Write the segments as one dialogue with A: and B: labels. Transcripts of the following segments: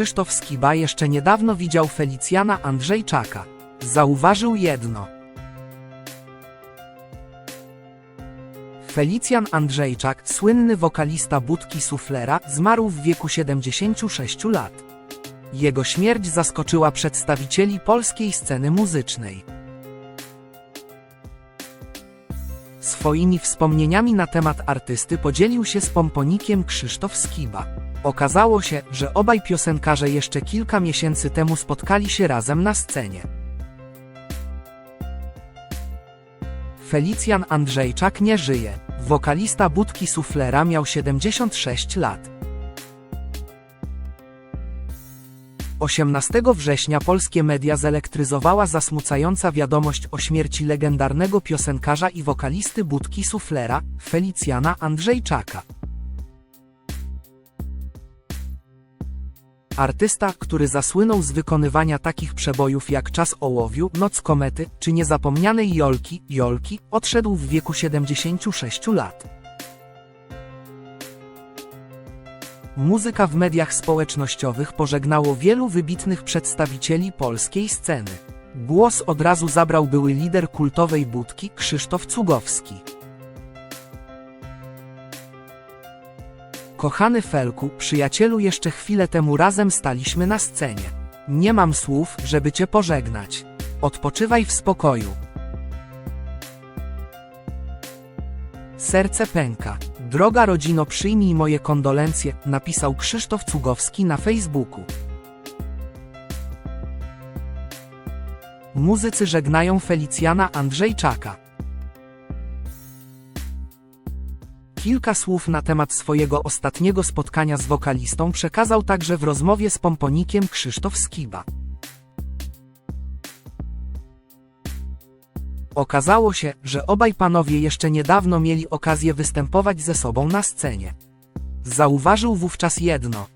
A: Krzysztof Skiba jeszcze niedawno widział Felicjana Andrzejczaka. Zauważył jedno. Felicjan Andrzejczak, słynny wokalista Budki Suflera, zmarł w wieku 76 lat. Jego śmierć zaskoczyła przedstawicieli polskiej sceny muzycznej. Swoimi wspomnieniami na temat artysty podzielił się z pomponikiem Krzysztof Skiba. Okazało się, że obaj piosenkarze jeszcze kilka miesięcy temu spotkali się razem na scenie. Felicjan Andrzejczak nie żyje. Wokalista Budki Suflera miał 76 lat. 18 września polskie media zelektryzowała zasmucająca wiadomość o śmierci legendarnego piosenkarza i wokalisty Budki Suflera, Felicjana Andrzejczaka. Artysta, który zasłynął z wykonywania takich przebojów jak Czas ołowiu, Noc komety, czy niezapomnianej Jolki, Jolki, odszedł w wieku 76 lat. Muzyka w mediach społecznościowych pożegnało wielu wybitnych przedstawicieli polskiej sceny. Głos od razu zabrał były lider kultowej budki Krzysztof Cugowski. Kochany Felku, przyjacielu, jeszcze chwilę temu razem staliśmy na scenie. Nie mam słów, żeby cię pożegnać. Odpoczywaj w spokoju. Serce pęka. Droga rodzino, przyjmij moje kondolencje, napisał Krzysztof Cugowski na Facebooku. Muzycy żegnają Felicjana Andrzejczaka. Kilka słów na temat swojego ostatniego spotkania z wokalistą przekazał także w rozmowie z pomponikiem Krzysztof Skiba. Okazało się, że obaj panowie jeszcze niedawno mieli okazję występować ze sobą na scenie. Zauważył wówczas jedno.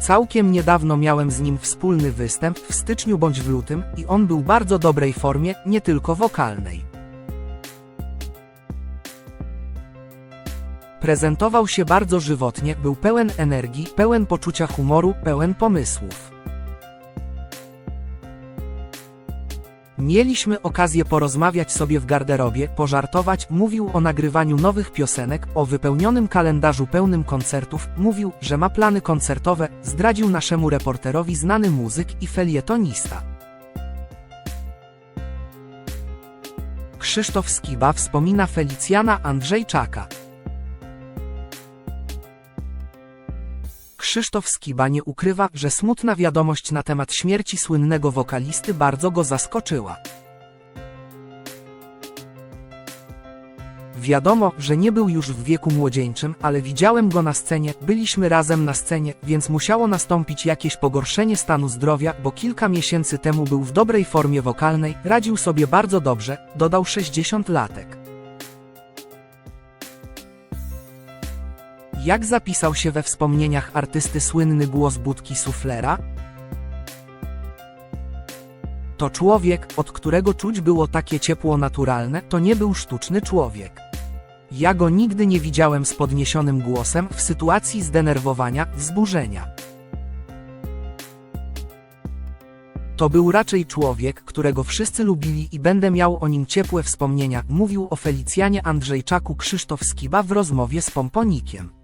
A: Całkiem niedawno miałem z nim wspólny występ w styczniu bądź w lutym i on był bardzo dobrej formie, nie tylko wokalnej. Prezentował się bardzo żywotnie, był pełen energii, pełen poczucia humoru, pełen pomysłów. Mieliśmy okazję porozmawiać sobie w garderobie, pożartować, mówił o nagrywaniu nowych piosenek, o wypełnionym kalendarzu pełnym koncertów, mówił, że ma plany koncertowe, zdradził naszemu reporterowi znany muzyk i felietonista. Krzysztof Skiba wspomina Felicjana Andrzejczaka. Krzysztof Skiba nie ukrywa, że smutna wiadomość na temat śmierci słynnego wokalisty bardzo go zaskoczyła. Wiadomo, że nie był już w wieku młodzieńczym, ale widziałem go na scenie, byliśmy razem na scenie, więc musiało nastąpić jakieś pogorszenie stanu zdrowia, bo kilka miesięcy temu był w dobrej formie wokalnej, radził sobie bardzo dobrze, dodał 60 Jak zapisał się we wspomnieniach artysty słynny głos budki suflera? To człowiek, od którego czuć było takie ciepło naturalne, to nie był sztuczny człowiek. Ja go nigdy nie widziałem z podniesionym głosem w sytuacji zdenerwowania, wzburzenia. To był raczej człowiek, którego wszyscy lubili i będę miał o nim ciepłe wspomnienia, mówił o Felicjanie Andrzejczaku Krzysztof Skiba w rozmowie z Pomponikiem.